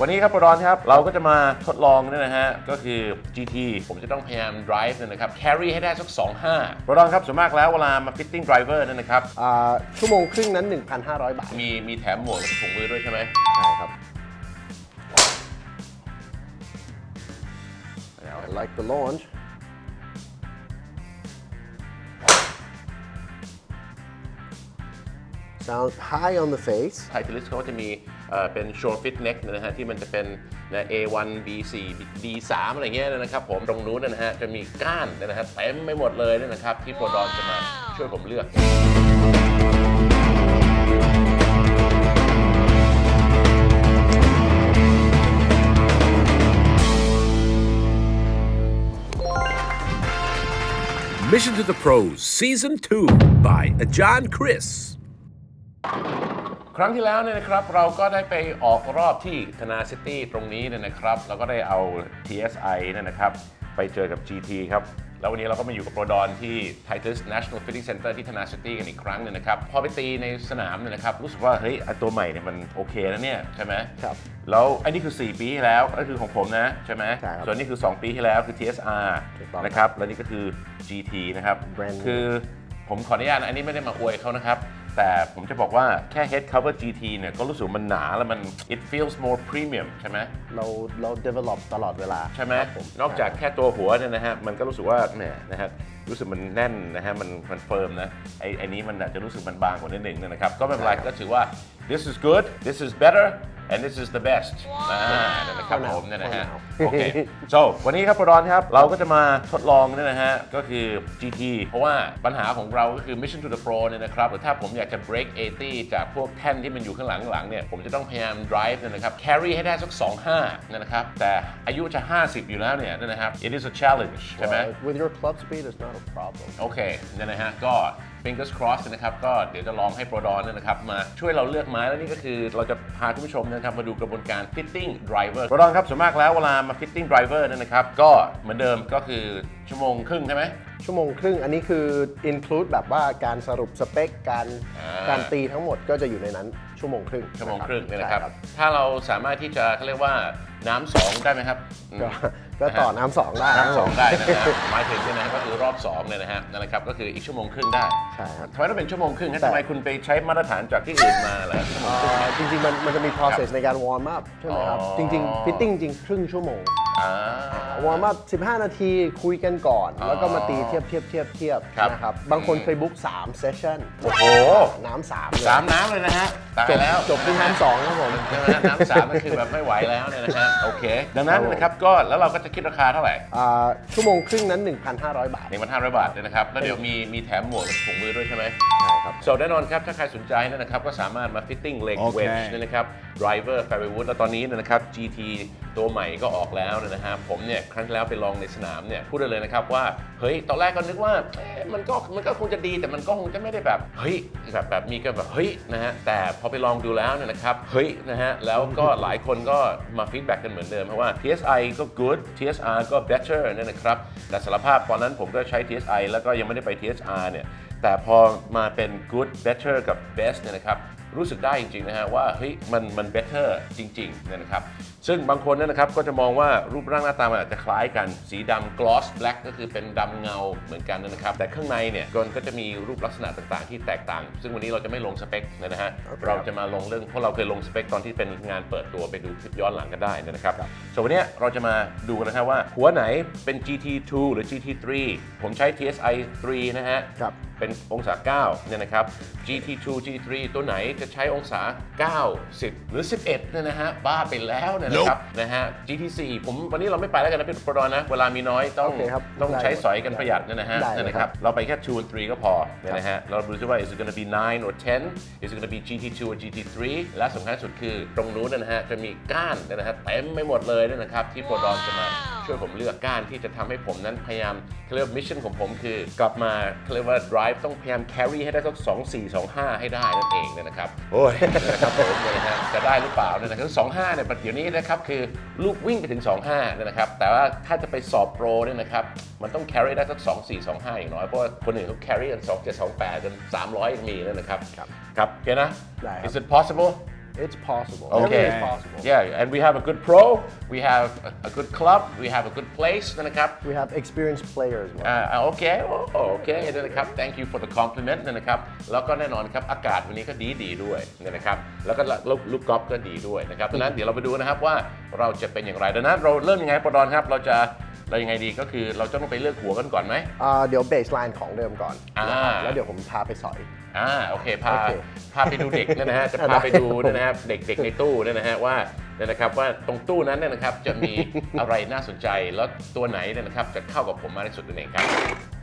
วันนี้ครับปรอนครับ เราก็จะมาทดลองเนี่ยนะฮะ ก็คือ GT ผมจะต้องพยายาม drive เนี่ยนะครับ carry ให้ได้สัก 2.5ปรอนครับส่วนมากแล้วเวลามา fitting driver เนี่ยนะครับ อ่าชั่วโมงครึ่งนั้น 1,500 บาท มีมีแถมหมวกและถุงมือด้วยใช่ไหมใช่ครับ I like the launch sounds high on the face ไททิลิสเขาก็จะมี เอ่อเป็น short fit neck นะฮะที่มันจะเป็นนะ A1 B4 B3 อะไรเงี้ยนะครับผมตรงนู้นนะฮะจะมีก้านนะฮะเต็มไม่หมดเลยนะครับ ที่โปรดอนจะมาช่วยผมเลือก Mission to the Pros Season 2 by Ajan Chris. ครั้งที่แล้วเนี่ยนะครับเราก็ได้ไปออกรอบที่ธนาซิตี้ตรงนี้เนี่ยนะครับเราก็ได้เอา TSI เนี่ยนะครับไปเจอกับ GT ครับ แล้ววันนี้เราก็มาอยู่กับโปรดอนที่ Titus National Fitting Center ที่ธนาซิตี้กันอีกครั้งหนึงนะครับ พอไปตีในสนามเนี่ยนะครับ รู้สึกว่า เฮ้ยไอ้ตัวใหม่เนี่ยมันโอเคนะเนี่ย ใช่ไหมครับ แล้วอันนี้คือ 4 ปีที่แล้วก็คือของผมนะ ใช่ไหมใช่ครับส่วนนี้คือ 2 ปีที่แล้วคือ TSR ถูกต้อง นะครับ แล้วนี่ก็คือ GT นะครับ Brand new คือผมขออนุญาตนะอันนี้ไม่ได้มาอวยเขานะครับ แต่ผมจะบอกว่าแค่ head cover GT เนี่ย ก็รู้สึกมันหนาแล้วมัน it feels more premium ใช่ไหมเราเรา develop ตลอดเวลาใช่ไหมครับผนอกจากแค่ตัวหัวเนี่ยนะฮะ มันก็รู้สึกว่าแหมนะฮะรู้สึกมันแน่นนะฮะ มันมันเฟิร์มนะไอ้ไอ้นี้มันอาจจะรู้สึกมันบางกว่านิดหนึ่งนะครับ ก็ไม่เป็นไรก็ถือว่า this is good this is better and this is the best อ่านั่นนะครับผมเนี่ยนะฮะโอเค so วันนี้ครับปรอนครับ เราก็จะมาทดลองเนี่ยนะฮะ ก็คือ GT เพราะว่าปัญหาของเราก็คือ Mission to the Pro เนี่ยนะครับ หรือถ้าผมอยากจะ break 80 จากพวกแท่นที่มันอยู่ข้างหลังหลังเนี่ย ผมจะต้องพยายาม drive เนี่ยนะครับ carry ให้ได้สัก 25เนี่ยนะครับ แต่อายุจะ 50 อยู่แล้วเนี่ยนะครับ it is a challenge ใช่ไหม Well, with your club speed it's not a problem โอเคเนี่ยนะฮะก็ fingers crossed นะครับก็เดี๋ยวจะลองให้โปรดอนเนี่ยนะครับมาช่วยเราเลือกไม้แล้วนี่ก็คือเราจะพาคุณผู้ชมนะครับมาดูกระบวนการ fitting driver โปรดอนครับส่วนมากแล้วเวลามา fitting driver เนี่ยนะครับก็เหมือนเดิมก็คือชั่วโมงครึ่งใช่ไหมชั่วโมงครึ่งอันนี้คือ include แบบว่าการสรุปสเปคการอ่าการตีทั้งหมดก็จะอยู่ในนั้นชั่วโมงครึ่งชั่วโมงครึ่งเนี่ยใช่นะครับถ้าเราสามารถที่จะเขาเรียกว่าน้ำสองได้ไหมครับอืม ก็ก็ต่อน้ำสองได้น้ำสองได้นะคฮะรับหมายถึงเนี่ยนะฮะก็คือรอบสองเนี่ยนะฮะนั่นแหละครับก็คืออีกชั่วโมงครึ่งได้ใช่ครับ ทำไมต้องเป็นชั่วโมงครึ่งฮะแต่ทำไมคุณไปใช้มาตรฐานจากที่อื่นมาเหรอชั่วโมงครึ่งอ่าจริงๆ มันมันจะมี process ในการ warm up ใช่ไหมครับ อ๋อ จริงๆ fitting จริงครึ่งชั่วโมง อ่า warm up 15 นาทีคุยกันก่อน อ๋อแล้วก็มาตีเทียบเทียบเทียบเทียบครับ นะครับ บางคนเคยบุ๊ก3 session โอ้โหน้ำสามเลยสามน้ำเลยนะฮะตายจบแล้ว จบที่น้ำสองครับผม ใช่ไหมฮะน้ำสามก็คือแบบไม่ไหวแล้วเนี่ยนะฮะโอเค ดังนั้นนะครับก็แล้วเราก็จะคิดราคาเท่าไหร่อ่าชั่วโมงครึ่งนั้น 1,500 บาท หนึ่งพันห้าร้อยบาทเลยนะครับ แล้วเดี๋ยวมีมีแถมหมวกและถุงมือด้วยใช่ไหม ใช่ครับ so แน่นอนครับ ถ้าใครสนใจเนยนะครับ ก็สามารถมา fitting leg โอเค wedge เนี่ยนะครับ driver fairway wood แล้วตอนนี้เนยนะครับ GT ตัวใหม่ก็ออกแล้วนะฮะผมเนี่ยครั้งที่แล้วไปลองในสนามเนี่ยพูดได้เลยนะครับว่าเฮ้ยตอนแรกก็นึกว่าเอ๊ะมันก็มันก็คงจะดีแต่มันก็คงจะไม่ได้แบบเฮ้ยแบบแบบมีก็แบบเฮ้ยนะฮะแต่พอไปลองดูแล้วเนี่ยนะครับเฮ้ยนะฮะแล้วก็หลายคนก็มา feedback กันเหมือนเดิมเพราะว่า TSI ก็ good TSR ก็ better เนี่ยนะครับแต่สารภาพตอนนั้นผมก็ใช้ TSI แล้วก็ยังไม่ได้ไป TSR เนี่ยแต่พอมาเป็น good better กับ best เนี่ยนะครับรู้สึกได้จริงๆนะฮะว่าเฮ้ยมันมัน better จริงๆนะครับ ซึ่งบางคนเนี่ยนะครับก็จะมองว่ารูปร่างหน้าตามันอาจจะคล้ายกัน สีดำ gloss black ก็คือเป็นดำเงาเหมือนกันนะครับ แต่ข้างในเนี่ยก็ก็จะมีรูปลักษณะต่างๆ ที่แตกต่าง ซึ่งวันนี้เราจะไม่ลงสเปคนะฮะเราจะมาลงเรื่องเพราะเราเคยลงสเปคตอนที่เป็นงานเปิดตัวไปดูคลิปย้อนหลังกันได้นะครับส่วนวันเนี้ยเราจะมาดูกันนะครับว่า หัวไหนเป็น GT2 หรือ GT3 ผมใช้ TSI 3นะฮะครับเป็นองศา 9 เนี่ยนะครับ GT2 GT3 ตัวไหนจะใช้องศา 9 10 หรือ 11เนี่ยนะฮะบ้าไปแล้วเนี่ยนะครับนะฮะ GT4 ผมวันนี้เราไม่ไปแล้วกันนะพี่ปรดนะ เวลามีน้อยต้องโอเคครับต้องได้ใช้สอยกันประหยัดเนี่ยนะฮะได้เลยนั่นนะคครัรับบเราไปแค่2 and 3ก็พอเนี่ยนะฮะ เราดูซิว่า is it gonna be 9 or 10 is it gonna be GT2 or GT3 และสำคัญที่สุดคือตรงนู้นเนยนะฮะจะมีก้านเนยนะฮะเต็มไม่หมดเลยเนี่ยนะครับที่โปรดอนจะมาช่วยผมเลือกก้านที่จะทำให้ผมนั้นพยายามเขาเรียกมิชชั่นของผมคือกลับมาเขาเรียกว่า drive ต้องพยายาม carry ให้ได้สัก2 4 2 5 ให้ได้นั่นเองเนี่ยนะครับ โอ้ยนะครับผมเนี่ยนะฮะจะได้หรือเปล่าเนี่ยนะครับ25เนี่ยปัจจุบันนี้นะครับคือลูกวิ่งไปถึง 25เนี่ยนะครับ แต่ว่าถ้าจะไปสอบโปรเนี่ยนะครับ มันต้อง carry ได้สัก 2 4 2 5 อย่างน้อย เพราะว่าคนอื่นเขา carry กัน2 7 2 8จน300ยังมีเลยนะครับ ครับครับโอเคนะ ได้ครับ Is it possible it's possible Okay. Everything is possible Yeah, and we have a good pro, we have a, a good club, we have a good place นะครับ we have experienced players อ่าโอเคโอ้โอเคนะครับ thank you for the compliment นะครับ แล้วก็แน่นอนครับอากาศวันนี้ก็ดีดีๆด้วยนะครับ แล้วก็ลูกลูกกอล์ฟก็ดีด้วยนะครับดังนั้นเดี๋ยวเราไปดูนะครับว่าเราจะเป็นอย่างไรดังนั้นเราเริ่มยังไงปอดอนครับ เราจะ เรายังไงดีก็คือเราจะต้องไปเลือกหัวกันก่อนไหม อ่าเดี๋ยว baseline ของเดิมก่อนอ่า นะครับแล้วเดี๋ยวผมพาไปสอย อ่าโอเคพาโอเคพาไปดูเด็กเนี่ยนะฮะจะพาไปดูเนี่ยนะฮะเด็กเด็กในตู้เนี่ยนะฮะว่าเนี่ยนะครับว่าตรงตู้นั้นเนี่ยนะครับจะมีอะไรน่าสนใจแล้วตัวไหนเนี่ยนะครับจะเข้ากับผมมากที่สุดนั่นเองครับโอเคครับ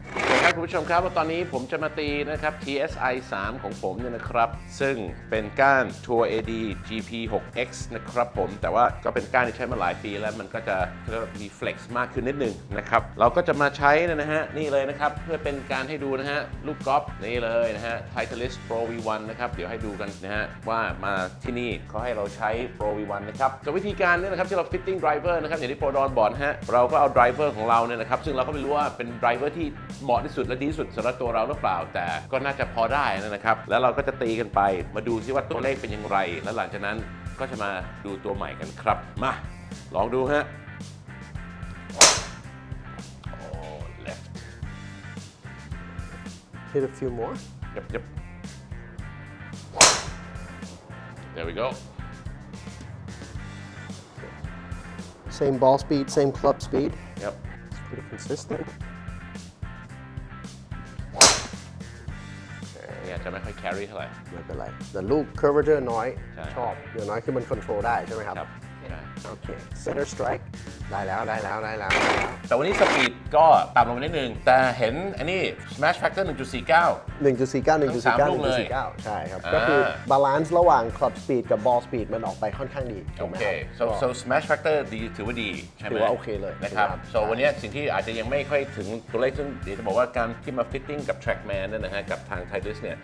คุณผู้ชมครับว่าตอนนี้ผมจะมาตีนะครับ TSI 3 ของผมเนี่ยนะครับ ซึ่งเป็นก้าน Tour AD GP 6X นะครับผม แต่ว่าก็เป็นก้านที่ใช้มาหลายปีแล้วมันก็จะเรียกว่ามี flex มากขึ้นนิดนึงนะครับ เราก็จะมาใช้นยนะฮะ นี่เลยนะครับ เพื่อเป็นการให้ดูนะฮะ ลูกกอล์ฟนี่เลยนะฮะ Titleist Pro V1 นะครับ เดี๋ยวให้ดูกันนะฮะ ว่ามาที่นี่เขาให้เราใช้ Pro V1 นะครับแต่วิธีการเนี่ยนะครับที่เรา fitting driver นะครับอย่างที่โปรดอนบอกนะฮะเราก็เอา driver ของเราเนี่ยนะครับซึ่งเราก็ไม่รู้ว่าเป็น driver ที่เหมาะที่สุดและดีที่สุดสำหรับตัวเราหรือเปล่า แต่ก็น่าจะพอได้นะครับ แล้วเราก็จะตีกันไป มาดูซิว่าตัวเลขเป็นอย่างไร แล้วหลังจากนั้นก็จะมาดูตัวใหม่กันครับ มา ลองดูฮะโอ้ left hit a few more yep yep there we go same ball speed same club speed yep it's pretty consistent จะไม่ค่อย carry เท่าไหร่ ไม่เป็นไร แต่ลูก curvature น้อย ใช่ ชอบอย่างน้อยคือมัน control ได้ใช่ไหมครับ ครับใช่โอเค center strike ได้แล้วได้แล้วได้แล้วได้แล้ว แต่วันนี้สปีดก็ต่ำลงไปนิดนึง แต่เห็นอันนี้ smash factor 1.49 1.49 ทั้งสามลูกเลย1.49 1.49 ใช่ครับ อ่า ก็คือบาลานซ์ระหว่าง club speed กับ ball speed มันออกไปค่อนข้างดีถูโอกไหมเคครับ so so smash factor ดีถือว่าดีใช่ไหมถือว่าโอเคเลยนะครับครับ so วันนี้สิ่งที่อาจจะยังไม่ค่อยถึงตัวเลขซึ่งเดี๋ยวจะบอกว่าการที่มา fitting กับ trackman นั่นนะฮะกับทาง Titleist เนี่ย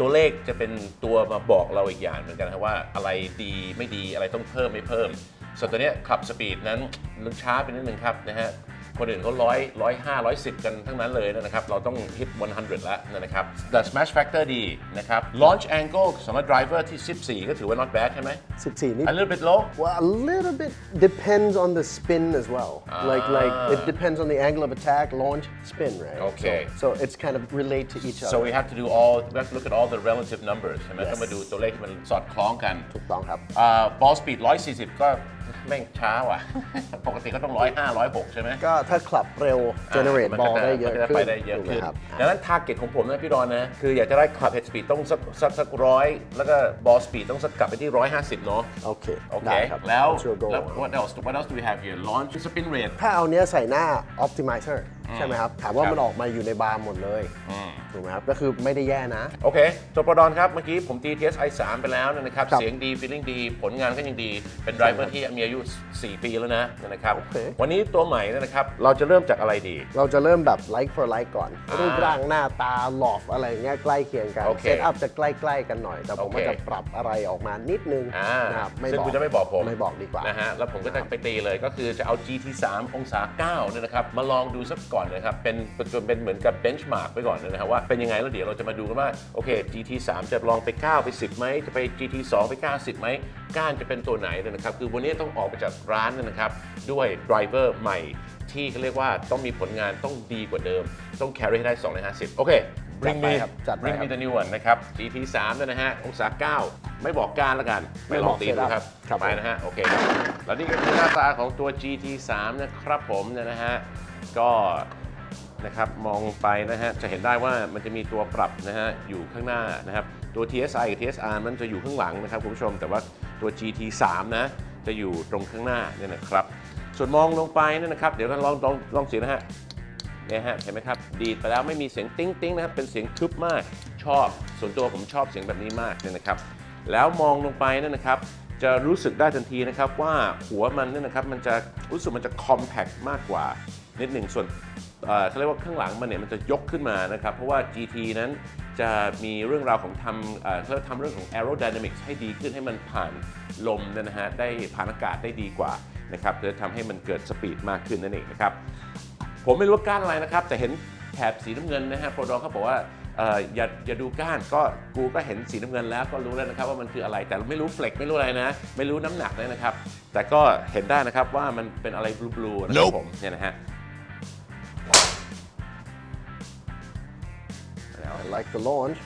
ตัวเลขจะเป็นตัวมาบอกเราอีกอย่างเหมือนกันครับว่าอะไรดีไม่ดีอะไรต้องเพิ่มไม่เพิ่ม ส่วนตัวเนี้ยขับสปีดนั้นลึกช้าไปนิดนึงครับนะฮะคนอื่นเขาร้อยร้อยห้าร้อยสิบกันทั้งนั้นเลยนะครับ เราต้องฮิต 100 แล้วนะครับ แต่ smash factor ดีนะครับ launch angle สำหรับ driver ที่ 14 ก็ถือว่า not bad ใช่ไหม14นี่ a little bit low Well, a little bit depends on the spin as well. Like like it depends on the angle of attack, launch, spin, right? Okay. So, so it's kind of relate to each other. so we have to do all we have to look at all the relative numbers ใช่ไหม Yes ต้องมาดูตัวเลขที่มันสอดคล้องกันถูกต้องครับอ่า ball speed 140 ก็ แม่งช้าว่ะ ปกติก็ต้อง105 106ใช่ไหมก็ถ้าขับเร็ว generate มันก็ ball จะได้เยอะมันก็จะขึ้นไปได้เยอะถูกไหมขึ้นครับดังนั้น target ของผมนะพี่ดอนนะ คืออยากจะได้ club head speed ต้องสักสักสักร้อยแล้วก็ ball speed ต้องสักกลับไปที่150เนาะโอเคโอเค ได้ครับ แล้ว That's your goal แล้ว what else what else do we have here launch spin rate ถ้าเอาเนี้ยใส่หน้า optimizer ใช่ไหมครับ ถามว่าครับมันออกมาอยู่ในบาร์หมดเลยถูกไหมครับ ก็คือไม่ได้แย่นะ โอเคตัวโปรดอนครับ เมื่อกี้ผมตี TSI 3 ไปแล้วนะครับ ครับเสียงดี feeling ดี ผลงานก็ยังดี เป็นไดรเวอร์ที่มีอายุ 4 ปีแล้วนะนะครับ โอเค วันนี้ตัวใหม่นะครับ เราจะเริ่มจากอะไรดี เราจะเริ่มแบบ like for like ก่อน อ่ารูปร่างหน้าตาหลอฟอะไรเงี้ยใกล้เคียงกัน โอเคเซตอัพจะใกล้ๆกันหน่อย แต่ผมโอเคว่าจะปรับอะไรออกมานิดนึงอ่านะครับไม่ซึ่งบอกคุณจะไม่บอกผมไม่บอกดีกว่า นะฮะ แล้วผมก็จะไปตีเลยก็คือจะเอา GT 3องศา9เนี่ยนะครับ มาลองดูสักก่อนนะครับเป็นเป็นเป็นเหมือนกับเบนช์มาร์กไปก่อนนะครับว่าเป็นยังไงแล้วเดี๋ยวเราจะมาดูกันว่าโอเค GT 3จะลองไป 9 ไป 10ไหมจะไป GT 2ไป9 10ไหมก้านจะเป็นตัวไหนเนี่ยนะครับ คือวันนี้ต้องออกไปจากร้านเนยนะครับ ด้วยไดรเวอร์ใหม่ที่เขาเรียกว่าต้องมีผลงานต้องดีกว่าเดิม ต้อง carry ให้ได้2ใน50 โอเค bring จัด me ไปครับจัดไป bring ครั me บ the new one นะครับ GT 3เนี่ยนะฮะองศา9 ไม่บอกการแล้วกันไปลองตีดูครับครับไปนะฮะ โอเค แล้วนี่ก็คือหน้าตาของตัว GT 3นะครับผมเนี่ยนะฮะ ก็นะครับมองไปนะฮะจะเห็นได้ว่ามันจะมีตัวปรับนะฮะอยู่ข้างหน้านะครับตัว TSI กับ TSR มันจะอยู่ข้างหลังนะครับคุณผู้ชม แต่ว่าตัว GT 3 นะจะอยู่ตรงข้างหน้าเนี่ยนะครับ ส่วนมองลงไปเนี่ยนะครับ เดี๋ยวเราลองลองลองเสียงนะฮะเนี่ยฮะเห็นไหมครับ ดีดไปแล้วไม่มีเสียงติ้งติ้งนะครับเป็นเสียงทึบมากชอบ ส่วนตัวผมชอบเสียงแบบนี้มากเนี่ยนะครับ แล้วมองลงไปนั่นนะครับจะรู้สึกได้ทันทีนะครับว่าหัวมันเนี่ยนะครับมันจะรู้สึกมันจะ compact มากกว่า นิดหนึ่งส่วนเอ่อเขาเรียกว่าข้างหลังมันเนี่ยมันจะยกขึ้นมานะครับ เพราะว่า GT นั้นจะมีเรื่องราวของทำเอ่อเขาเรียกทำเรื่องของ aerodynamics ให้ดีขึ้นให้มันผ่านลมเนยนะฮะได้ผ่านอากาศได้ดีกว่านะครับจะทำให้มันเกิดสปีดมากขึ้นนั่นเองนะครับ ผมไม่รู้ว่าก้านอะไรนะครับ แต่เห็นแถบสีน้ำเงินนะฮะโปรดองเขาบอกว่าเอ่ออย่าอย่าดูก้านก็กูก็เห็นสีน้ำเงินแล้วก็รู้แล้วนะครับว่ามันคืออะไรแต่ไม่รู้เฟล็กไม่รู้อะไรนะ ไม่รู้น้ำหนักเลยนะครับ แต่ก็เห็นได้นะครับว่ามันเป็นอะไรบลูๆนะครับผมเนี่ยนะฮะ like the launch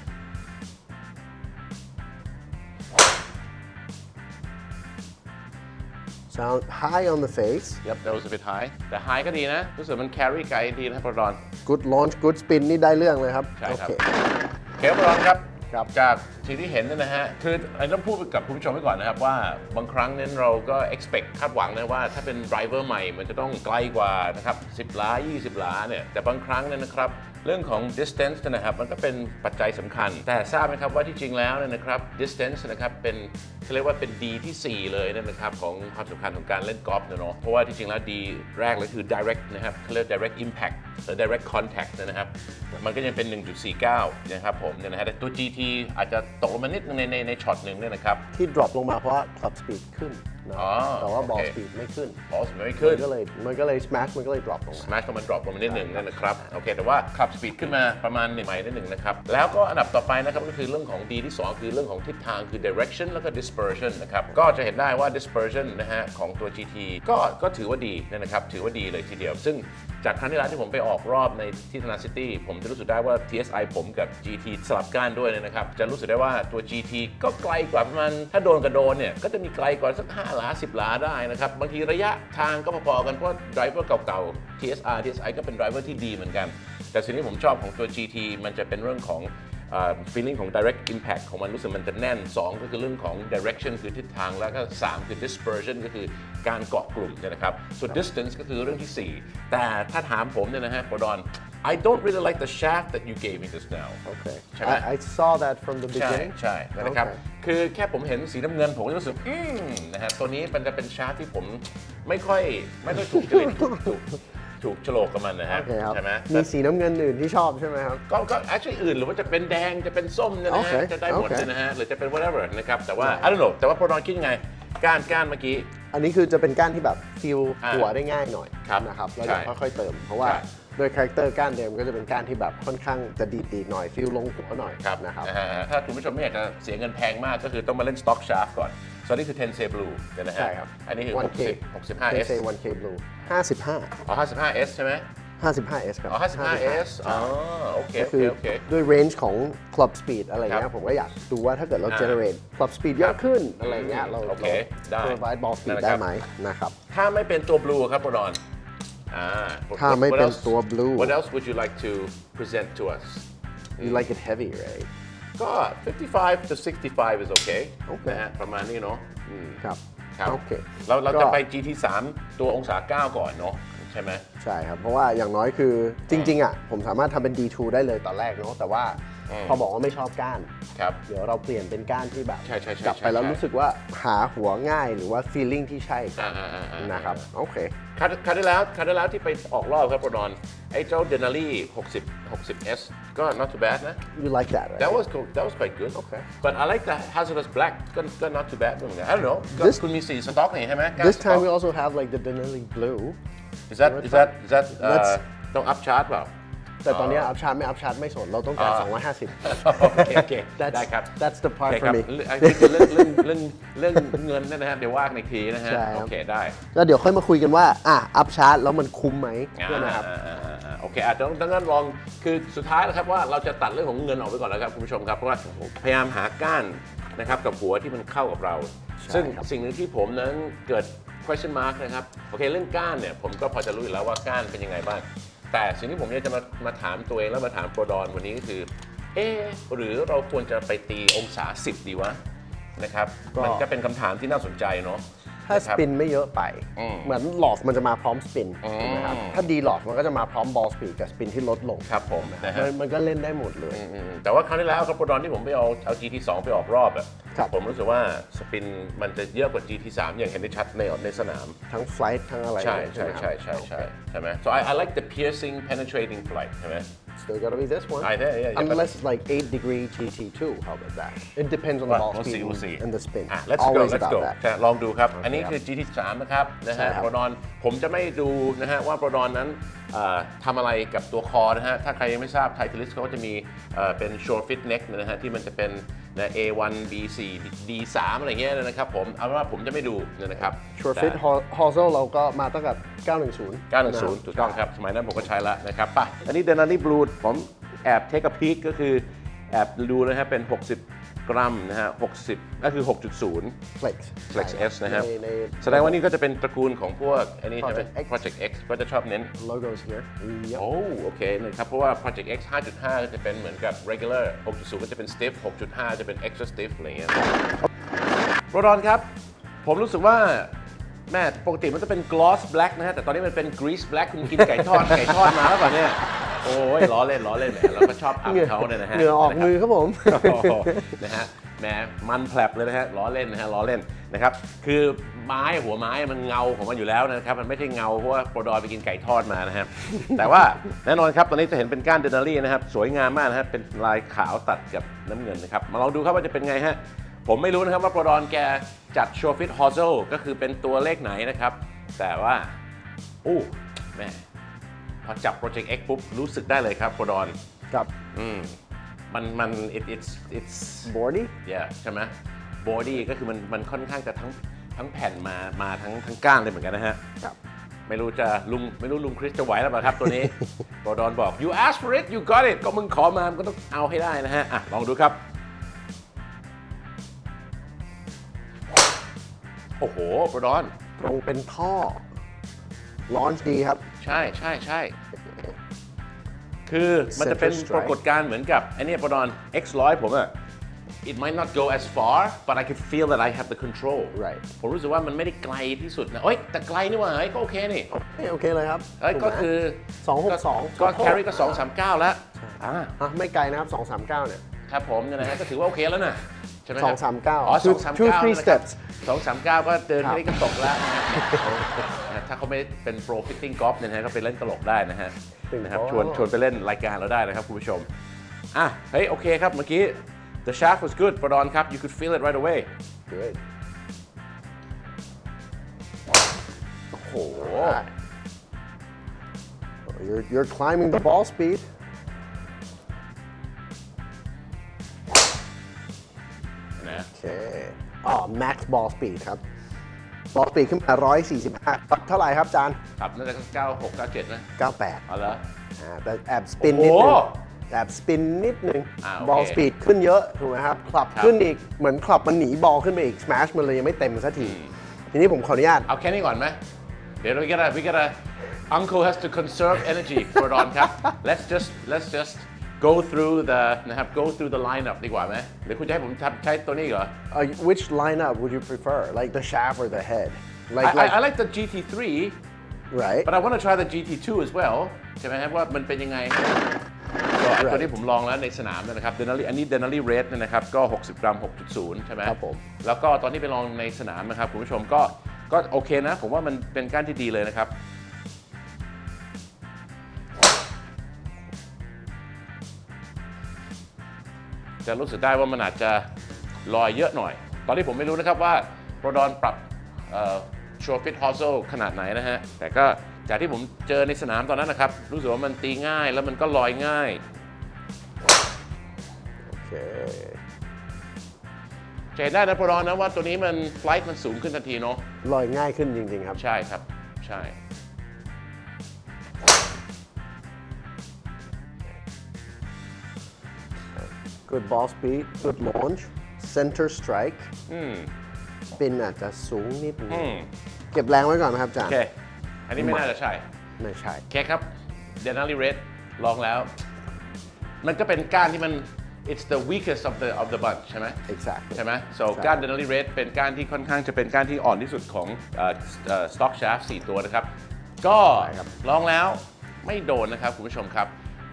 sound high on the face Yep that was a bit high แต่ high ก็ดีนะ รู้สึกมัน carry ไกลดีนะครับปรดอน good launch good spin นี่ได้เรื่องเลยครับ ใช่ครับ โอเคเคปรอนครับ ครับ จากที่ที่เห็นเนี่ยนะฮะ คืออันนี้ต้องพูดกับคุณผู้ชมไว้ก่อนนะครับ ว่าบางครั้งนั้นเราก็ expect คาดหวังนะว่าถ้าเป็น driver ใหม่ มันจะต้องไกลกว่านะครับ 10ล้า20ล้าเนี่ย แต่บางครั้งเนี่ยนะครับ เรื่องของ distance นะครับมันก็เป็นปัจจัยสำคัญ แต่ทราบไหมครับว่าที่จริงแล้วเนี่ยนะครับ distance นะครับเป็นเขาเรียกว่าเป็นดีที่ 4 เลยนะครับของความสำคัญของการเล่นกอล์ฟเนาะเพราะว่าที่จริงแล้วดีแรกเลยคือ direct นะครับเขาเรียก direct impact หรือ direct contact นะครับมันก็ยังเป็น 1.49 นะครับผมเนี่ยนะฮะแต่ตัว GT อาจจะตกลงมานิดนึงในในในช็อตหนึ่งเนี่ยนะครับ ที่ drop ลงมาเพราะ club speed ขึ้น นะอ๋อแต่ว่า ball โอเค speed ไม่ขึ้นบอสไม่ขึ้น มันก็เลยมันก็เลย smash มันก็เลย drop ลงมา smash ลงมา drop ลงมานิดหนึ่งนั่นนะครับ โอเค แต่ว่าขับ speed ขึ้นมาประมาณหนึ่งไมล์นิดหนึ่งนะครับ แล้วก็อันดับต่อไปนะครับ ก็คือเรื่องของดีที่ 2 คือเรื่องของทิศทางคือ direction แล้วก็ dispersion นะครับ ก็จะเห็นได้ว่า dispersion นะฮะ ของตัว GT ก็ก็ถือว่าดีนะครับ ถือว่าดีเลยทีเดียว ซึ่งจากครั้งที่แล้วที่ผมไปออกรอบในที่ธนาซิตี้ผมจะรู้สึกได้ว่า TSI ผมกับ GT สลับก้านด้วยเนี่ยนะครับ จะรู้สึกได้ว่าตัว GT ก็ไกลกว่าประมาณถ้าโดนกระโดนเนี่ย ก็จะมีไกลกว่าสัก 5 หลา 10 หลาได้นะครับ บางทีระยะทางก็พอๆกันเพราะ driver เก่าๆ TSR TSI ก็เป็น driver ที่ดีเหมือนกัน แต่สิ่งที่ผมชอบของตัว GT มันจะเป็นเรื่องของ เอ่อ feeling ของ direct impact ของมันรู้สึกมันจะแน่น 2 ก็คือเรื่องของ direction คือทิศทาง แล้วก็ 3 คือ dispersion ก็คือการเกาะกลุ่มเนี่ยนะครับส่วน distance ก็คือเรื่องที่ 4 แต่ถ้าถามผมเนี่ยนะฮะโปรดอน I don't really like the shaft that you gave me just now okay ใช่ไหม I, I saw that from the ใช่ beginning ใช่นะครับโอเคคือแค่ผมเห็นสีน้ำเงินผมก็รู้สึก อืมนะฮะตัวนี้มันจะเป็นชาร์ตที่ผมไม่ค่อยไม่ค่อยถูกจริตถูก ถูกถูกโฉลกกับมันนะฮะโอเคครับ ใช่ไหมมีสีน้ำเงินอื่นที่ชอบใช่ไหมครับ ก็ก็ actually อื่นหรือว่าจะเป็นแดงจะเป็นส้มเนี่ยนะฮะโอเคจะได้หมดโอเคเลยนะฮะหรือจะเป็น whatever นะครับแต่ว่า I don't know แต่ว่าโปรดอนคิดยังไงก้านก้านเมื่อกี้ อันนี้คือจะเป็นก้านที่แบบฟิลอ่าหัวได้ง่ายหน่อยครับนะครับแล้วใช่เดี๋ยวค่อยๆเติม เพราะว่าใช่ โดยคาแรคเตอร์ก้านเดิมก็จะเป็นก้านที่แบบค่อนข้างจะดีดๆหน่อยฟิลลงหัวหน่อยครับนะครับ นะฮะถ้าคุณผู้ชมไม่อยากจะเสียเงินแพงมากก็คือต้องมาเล่น stock shaft ก่อน ส่วนนี้คือ 10 say blue เนี่ยนะฮะใช่ครับ อันนี้คือ 1K 60 65s say 1K blue 55 อ๋อ 55s ใช่ไหม 55s ครับ อ๋อ 55s อ๋อ โอเค ก็โอคืเคอโอเค ด้วย range ของ club speed อะไรคเงี้รัยบผมก็อยากดูว่าถ้าเกิดเรา อ่า generate club speed เยอะขึ้นอะไรเงี้ยเราโอเคได้เรา provide ball นั่ speed นแหละได้ครับ ไหมนะครับ ถ้าไม่เป็นตัว blue ครับโปรดอนอ่า ถ้าไม่ What เป็น else- ตัว blue What else would you like to present to us you like it heavy right ก็ 55 to 65 is okay โอเค นะฮะประมาณนี้เนาะอืมครับครับโอเคเราเราก็จะไป GT 3ตัวองศา 9 ก่อนเนาะใช่ไหม ใช่ครับ เพราะว่าอย่างน้อยคือจริง ๆ อะ ผมสามารถทำเป็น D2 ได้เลยตอนแรกเนาะแต่ว่าอืม พอบอกว่าไม่ชอบก้าน ครับเดี๋ยวเราเปลี่ยนเป็นก้านที่แบบใช่ใช่ใช่กลับไปแล้วใช่ รู้สึกว่าหาหัวง่ายหรือว่า feeling ที่ใช่อ่าอ่าอ่าอ่านะครับโอเค ครั้งครั้งที่แล้วครั้งที่แล้วที่ไปออกรอบครับโปรดอนไอ้เจ้าเดนารี่60 60s ก็ not too bad นะ you like that right That was cool. That was quite good. Okay. But I like the hazardous black. ก็ก็ not too bad เหมือนกัน I don't know ก็ This- คุณมีสีสต็อกนี่ใช่ไหม this time we also have like the Denali blue is that is that is that เอ่อ Let's- ต้อง up chart เปล่า แต่ตอนเนี้อัพชาร์ไม่อัพชาร์ไม่สนเราต้องการอ่า250 โอเคโอเค That's- ได้ครับ that's the โอ part เค for ครับ me เรื่องเรื่องเรื่องเรื่องเรื่องเงินเนยนะฮะเดี๋ยวว่ากันอีกทีนะฮะใช่ครับ โอเคได้ก็เดี๋ยวค่อยมาคุยกันว่าอะอัพชาร์แล้วมันคุ้มไหมเพื่อนนะครับอ่าอ่าอ่าอ่าโอเคอาจจะต้องดังนั้นลองคือสุดท้ายนะครับว่าเราจะตัดเรื่องของเงินออกไปก่อนแล้วครับคุณผู้ชมครับเพราะว่าพยายามหาก้านนะครับกับหัวที่มันเข้ากับเรา ใช่ซึ่งครับ สิ่งหนึ่งที่ผมนั้นเกิด question mark นะครับโอเคเรื่องก้านเนี่ยผมก็พอจะรู้อยู่แล้วว่าก้านเป็นยังไงบ้าง แต่สิ่งที่ผมอยากจะมามาถามตัวเองแล้วมาถามโปรดอนวันนี้ก็คือ เออหรือเราควรจะไปตีองศา 10 ดีวะนะครับ ก็ มันก็เป็นคำถามที่น่าสนใจเนาะ ถ้าสนะครับปินไม่เยอะไป อืมเหมือนหลอกมันจะมาพร้อมสปินอืมถูกไหมครับถ้าดีหลอกมันก็จะมาพร้อมบอลสปีดกับสปินที่ลดลงครับผมนะฮะ มันมันก็เล่นได้หมดเลย อืมแต่ว่าครั้งที่แล้วครับโปรดอนที่ผมไปเอาเอา GT2 ไปออกรอบอะครับ ผมรู้สึกว่าสปินมันจะเยอะกว่า GT3 อย่างเห็นได้ชัดในในสนาม ทั้งไฟล์ทั้งอะไรใช่เลยใช่ไหมครับ ใช่ใช่ใช่ใช่ไหม so I, I like the piercing penetrating flight ใช่ไหม Still gotta be this one. I think, yeah, yeah, but- Unless it's like 8 degree GT2. How about that? It depends on the ball we'll see speed we'll see and the spin. อะ let's go Always let's about go that. ใช่ลองดูครับโอเคอันนี้คือ GT3 นะครับนะใช่ฮะครับ โปรดอนผมจะไม่ดูนะฮะว่าโปรดอนนั้นเอ่อทำอะไรกับตัวคอนะฮะ ถ้าใครยังไม่ทราบไททิลิสเขาก็จะมีเอ่อเป็น short fit neck นะฮะที่มันจะเป็น นะ A1 B4 D3 อะไรเงี้ยนะครับผมเอาเป็นว่าผมจะไม่ดูนะครับ short แต่ fit h o z l เราก็มาตั้งแต่910 910ถูกต้องครับ สมัยนั้นผมก็ใช้แล้วนะครับป่ะ อันนี้ Denali Blue ผมแอบเทคกับพีคก็คือ แอบดูนะฮะเป็น 60 กรัมนะฮะ60ก็คือ 6.0 flex Flex S นะฮะในใน แสดงว่านี่ก็จะเป็นตระกูลของพวกอันนี้ใช่ไหม Project X Project X ก็จะชอบเน้น logos here Yep. โอ้โอเคนะครับ เพราะว่า Project X 5.5 ก็จะเป็นเหมือนกับ regular 6.0 ก็จะเป็น stiff 6.5 จะเป็น extra stiff อะไรเงี้ยโรดอนครับ ผมรู้สึกว่าแม่ปกติมันจะเป็น gloss black นะฮะ แต่ตอนนี้มันเป็น grease black คุณกินไก่ทอด ไก่ทอดมาแล้วป่ะเนี่ย โอ้ยล้อเล่นล้อเล่นแหมเราก็ชอบอัพเขาเนี่ยนะฮะเหงื่อออกมือครับผมโอ้โหนะฮะแหมมันแผลบเลยนะฮะล้อเล่นนะฮะล้อเล่นนะครับคือไม้หัวไม้มันเงาของมันอยู่แล้วนะครับมันไม่ใช่เงาเพราะว่าโปรดอยไปกินไก่ทอดมานะฮะแต่ว่าแน่นอนครับตอนนี้จะเห็นเป็นก้านเดนารี่นะครับสวยงามมากนะฮะเป็นลายขาวตัดกับน้ำเงินนะครับมาลองดูครับว่าจะเป็นไงฮะผมไม่รู้นะครับว่าโปรดอนแกจัดโชฟิตฮอซ l ก็คือเป็นตัวเลขไหนนะครับแต่ว่าอู้แม่ พอจับ Project X ปุ๊บรู้สึกได้เลยครับโปรดอนกับ อืมมันมัน it it's it's body yeah ใช่ไหม body ก็คือมันมันค่อนข้างจะทั้งทั้งแผ่นมามาทั้งทั้งก้านเลยเหมือนกันนะฮะครับ ไม่รู้จะลุงไม่รู้ลุงคริสจะไหวหรือเปล่าครับตัวนี้บอดอนบอก you asked for it you got it ก็มึงขอมามันก็ต้องเอาให้ได้นะฮะอะลองดูครับ โอ้โหบอดอน ตรงเป็นท่อ launch ดีครับ ใช่ใช่ใช่คือมันจะเป็น Center strike ปรากฏการณ์เหมือนกับไอ้เนี่ยปอดอน X ร้อยผมอะ it might not go as far but I can feel that I have the control Right ผมรู้สึกว่ามันไม่ได้ไกลที่สุดนะเอ้ยแต่ไกลนี่หว่าเฮ้ยก็โอเคนี่เฮ้ยโอเคเลยครับเอ้ยถูก็ไหม คือ262ก็ ขอโทษแคริก็ 239 แล้วอ่า อะไม่ไกลนะครับ 239 เนี่ย ครับผมเนี่ยนะฮะก็ถือว่าโอเคแล้วนะใช่ไหมครัสองสามเก้าอ๋อ Two- สองสาม two เก้า three steps สองสามเก้าก็เดินครับแค่นี้ก็ตกแล้วนะฮะนะถ้าเขาไม่เป็นโปรฟิตติ้งกอล์ฟเนี่ยนะฮะก็ไปเล่นตลกได้นะฮะนะครับชวนชวนไปเล่นรายการเราได้นะครับคุณผู้ชม อะ เฮ้ย โอเคครับ เมื่อกี้ the shaft was good ปรดอนครับ you could feel it right away good โอ้โห Alright. Oh, You're, you're climbing the ball speed เคอ๋อ max ball speed ครับ ball speed ขึ้นมา 145เท่าไหร่ครับจานครับน่าจะ96 97นะ98เอาละ อ่าแต่แอบสปินนิดนึงโอ้โหแอบสปินนิดนึงอ่าโอเค บอลสปีดขึ้นเยอะถูกไหมครับคลับครับขึ้นอีก เหมือนคลับมันหนีบอลขึ้นไปอีก smash มันเลยยังไม่เต็มสักที ทีนี้ผมขออนุญาต เอาแค่นี้ก่อนไหมเดี๋ยวเรา gotta we gotta uncle has to conserve energy ปรดอนครับ let's just let's just go through the นะครับ go through the lineup ดีกว่าไหมหรือคุณจะให้ผมใช้ตัวนี้เหรอ Uh, which lineup would you prefer like the shaft or the head I, like I, like I like the GT3 right but I want to try the GT2 as well ใช่ไหมครับว่ามันเป็นยังไงก็ไอ้ตัวนี้ผมลองแล้วในสนามนะครับ Denali อันนี้ Denali Red เนี่ยนะครับก็ 60 กรัม 6.0 ใช่ไหมครับผม แล้วก็ตอนที่ไปลองในสนามนะครับคุณผู้ชมก็ก็โอเคนะ ผมว่ามันเป็นก้านที่ดีเลยนะครับ จะรู้สึกได้ว่ามันอาจจะลอยเยอะหน่อย ตอนนี้ผมไม่รู้นะครับว่าโปรดอนปรับโชว์ฟิตฮอ z ลขนาดไหนนะฮะ แต่ก็จากที่ผมเจอในสนามตอนนั้นนะครับ รู้สึกว่ามันตีง่ายแล้วมันก็ลอยง่าย โอเคจะเห็นได้นะโปรดอนนะว่าตัวนี้มันไฟล์มันสูงขึ้นทันทีเนาะลอยง่ายขึ้นจริง ๆ ครับ ใช่ครับ ใช่ good ball speed good launch center strike อืมสปินอาจจะสูงนิดนึงอืมเก็บแรงไว้ก่อนนะครับจาโอนเค อันนี้ไม่น่าจะใช่ ไม่ใช่โอเคครับ เดน a ลีเรดลองแล้ว มันก็เป็นก้านที่มัน it's the weakest of the of the bunch ใช่ไหม exactly ใช่ไหม so ใช่ ก้าน Denali Red เป็นก้านที่ค่อนข้างจะเป็นก้านที่อ่อนที่สุดของเอ่อเอ่อ Stock Shaft 4 ตัวนะครับ ก็ลองแล้วไม่โดนนะครับ คุณผู้ชมครับ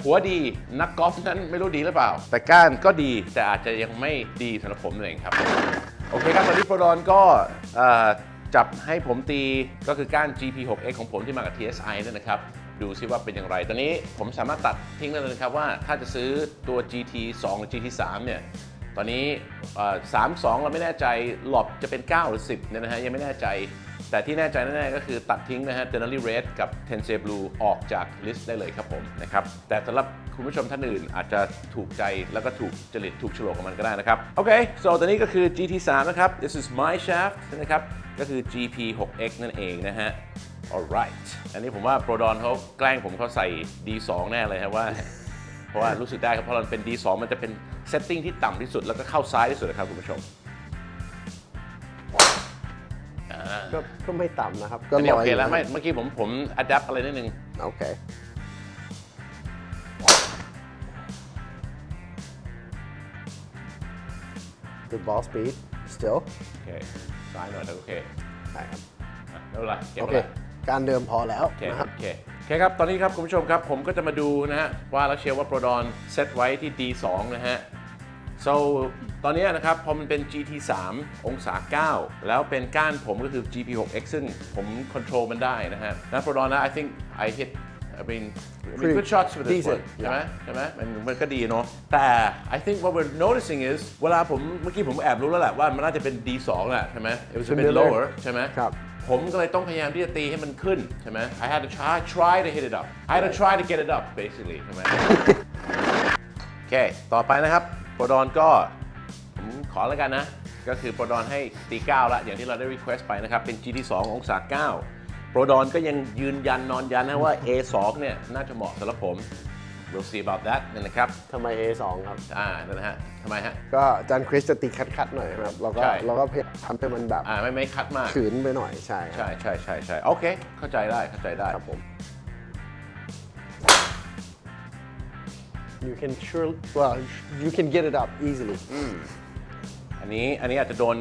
หัวดีนักกอล์ฟนั้นไม่รู้ดีหรือเปล่า แต่ก้านก็ดีแต่อาจจะยังไม่ดีสำหรับผมนั่นเองครับ โอเคครับตอนนี้โปรดอนก็จับให้ผมตีก็คือก้าน GP6X ของผมที่มากับ TSI นั่นนะครับ ดูซิว่าเป็นอย่างไร ตอนนี้ผมสามารถตัดทิ้งได้เลยนะครับว่าถ้าจะซื้อตัว GT2 หรือ GT3 เนี่ยตอนนี้สามสองเราไม่แน่ใจหลอบจะเป็น 9 หรือ 10เนี่ยนะฮะยังไม่แน่ใจ แต่ที่แน่ใจแน่ๆก็คือตัดทิ้งนะฮะ Denali Red กับ Tensei Blue ออกจากลิสต์ได้เลยครับผมนะครับแต่สำหรับคุณผู้ชมท่านอื่นอาจจะถูกใจแล้วก็ถูกจริตถูกฉลกกับมันก็ได้นะครับ โอเค so ตอนนี้ก็คือ GT3 นะครับ this is my shaft นะครับ ก็คือ GP6X นั่นเองนะฮะ alright อันนี้ผมว่าโปรดอนเขาแกล้งผมเขาใส่ D2 แน่เลยครับว่า เพราะว่ารู้สึกได้ครับเพราะมันเป็น D2 มันจะเป็นเซตติ้งที่ต่ำที่สุดแล้วก็เข้าซ้ายที่สุดนะครับคุณผู้ชม ก็ก็ไม่ต่ำนะครับ ก็อันนี้ลโออยเคแล้วยู่ไม่เมื่อกี้ผมผมอัดแอปอะไรนิดนึงโอเค good ball speed still โอเคซ้ายหน่อยแต่โอเคใช่ครับอะไม่เป็นไรเก็บโอไว้เค ละ การเดิมพอแล้วโอเคนะครับโอเคโอเคครับ ตอนนี้ครับ คุณผู้ชมครับ ผมก็จะมาดูนะฮะ ว่าแล้วเชียร์ว่าโปรดอนเซตไว้ที่ D2 นะฮะ so ตอนนี้นะครับพอมันเป็น GT3 องศา 9 แล้วเป็นก้านผมก็คือ GP6X ซึ่งผมคอนโทรลมันได้นะฮะนะโปรดอนนะ I think I hit I mean, I mean Pretty good shots with this decent, one ใช่ไหมใช่ไหมมันมันก็ดีเนาะแต่ I think what we're noticing is เวลาผมเมื่อกี้ผมแอบรู้แล้วแหละว่ามันน่าจะเป็น D2 แหละใช่ไหม it was a bit Similar lower ใช่ไหมครับผมก็เลยต้องพยายามที่จะตีให้มันขึ้นใช่ไหม I had to try try to hit it up I had to try to get it up basically ใช่ไหมโอเค ต่อไปนะครับ โปรดอนก็ผมขอแล้วกันนะ ก็คือโปรดอนให้ตี9ละอย่างที่เราได้ request ไปนะครับ เป็น GT2 องศา9โปรดอนก็ยังยืนยันนอนยันนะว่า A2 เนี่ยน่าจะเหมาะสำหรับผม we'll see about that นั่นนะครับ ทำไม A2 ครับ อ่านั่นนะฮะทำไมฮะ ก็อาจารย์คริสจะตีคัดๆหน่อยนะครับเราก็ใช่ เราก็พยายามทำให้มันแบบอ่าไม่ไม่คัดมาก ขืนไปหน่อยใช่ครับ ใช่ใช่ใช่ใช่โอเค เข้าใจได้เข้าใจได้ครับผม you can sure well you can get it up easily อันนี้อันนี้อาจจะโดน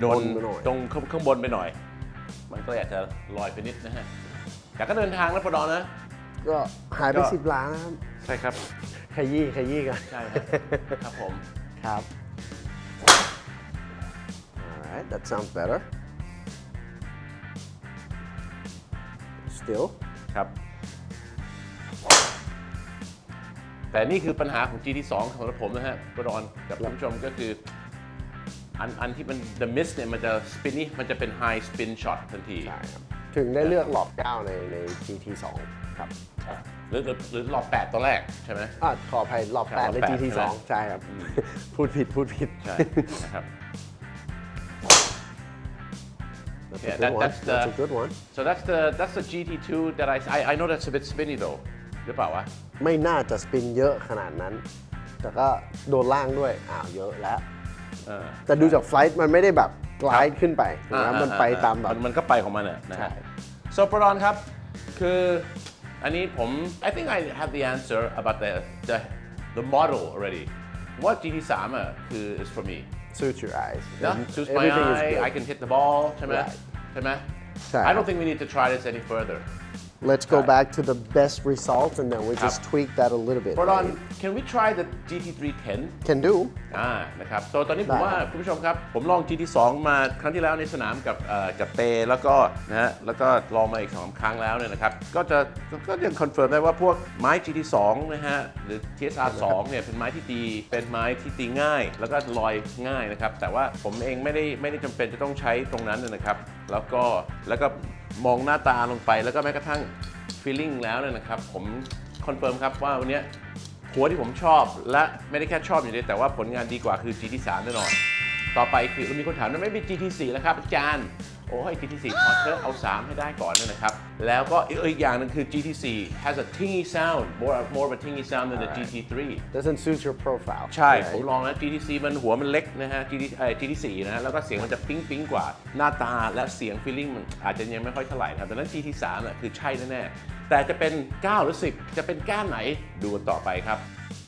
โดนบนไปหน่อย ตรงข้างข้างบนไปหน่อย มันก็อาจจะลอยไปนิดนะฮะแต่ก็เดินทางนะปดอนะ ก็หายไปก็ สิบล้านนะครับใช่ครับ ขยี้ขยี้กันใช่ครับครับผม ครับ alright that sounds better still ครับ แต่นี่คือปัญหาของ GT2 สำหรับผมนะฮะปดอนกับท่านผู้ชมก็คือ อันอันที่มัน the miss เนี่ยมันจะ spin นี่มันจะเป็น high spin shot ทันที ใช่ครับถึงได้เลือกหลอบ 9 ในใน GT2 ครับหรือหรือหรือหลอกแปดตอนแรกใช่ไหม อะขออภัยหลอบครับ8ในรอบแปด GT2 ใช่ไหมใช่ครับ พูดผิดพูดผิด ใช่นะครับ That's Yeah, a good that- one. that's the- That's a good one. so that's the that's the GT2 that I I, I know that's a bit spinny though หรือเปล่าวะ ไม่น่าจะสปินเยอะขนาดนั้น แต่ก็โดนล่างด้วย อ้าวเยอะแล้ว เออแต่ดูจากไฟล์มันไม่ได้แบบไกลด์ขึ้นไปถูกไหมมันไปตามแบบ นมันก็ไปของมันอะนะฮะ ใช่ so ปรอนครับ คืออันนี้ผม I think I have the answer about the the the model already what GT3 อะคือ is for me suit your eyes นะ And suits my everything is eye good. I can hit the ball ใช่ไหม Right. ใช่ไหมใช่ I don't think we need to try this any further Let's go back to the best result and then we just tweak that a little bit ปรอน can we try the GT310 can do อ่านะครับ so ตอนนี้ผมได้ว่าคุณผู้ชมครับ ผมลอง GT2 มาครั้งที่แล้วในสนามกับเอ่อกับเตแล้วก็นะฮะแล้วก็ลองมาอีกสองครั้งแล้วเนี่ยนะครับ ก็จะก็ยังคอนเฟิร์มได้ว่าพวกไม้ GT2 นะฮะหรือ TSR2 เนี่ยเป็นไม้ที่ตีเป็นไม้ที่ตีง่าย แล้วก็ลอยง่ายนะครับ แต่ว่าผมเองไม่ได้ไม่ได้จำเป็นจะต้องใช้ตรงนั้นนะครับ แล้วก็แล้วก็มองหน้าตาลงไป แล้วก็แม้กระทั่งฟีลลิ่งแล้วเนี่ยนะครับ ผมคอนเฟิร์มครับว่าวันนี้หัวที่ผมชอบและไม่ได้แค่ชอบอย่างเดียวแต่ว่าผลงานดีกว่าคือ GT3 แน่นอน ต่อไปคือมีคนถามว่าไม่มี GT4 แล้วครับอาจารย์ โอ้ย GT4 พอเธอะเอา 3 ให้ได้ก่อนนะครับ แล้วก็อีกอย่างหนึงคือ GT4 has a tingy sound more more of a tingy sound than the GT3 doesn't suit your profile ใช่ Right. ผมลองนะ GT4 มันหัวมันเล็กนะฮะ GT เอ่อ GT4 นะฮะแล้วก็เสียงมันจะปิ๊งปิ๊งกว่า หน้าตาและเสียง feeling มันอาจจะยังไม่ค่อยเท่าไหร่นะครับแต่นั้น GT3 อะคือใช่แน่ๆแต่จะเป็น 9 หรือ 10 จะเป็นก้านไหนดูกันต่อไปครับ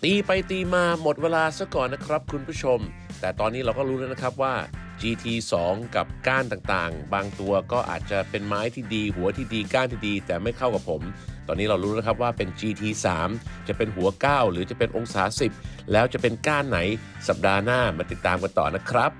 ตีไปตีมาหมดเวลาซะก่อนนะครับคุณผู้ชม แต่ตอนนี้เราก็รู้แล้วนะครับว่า GT2 กับก้านต่างๆ บางตัวก็อาจจะเป็นไม้ที่ดี หัวที่ดีก้านที่ดี แต่ไม่เข้ากับผม ตอนนี้เรารู้แล้วครับว่าเป็น GT3 จะเป็นหัว 9 หรือจะเป็นองศา 10 แล้วจะเป็นก้านไหนสัปดาห์หน้ามาติดตามกันต่อนะครับ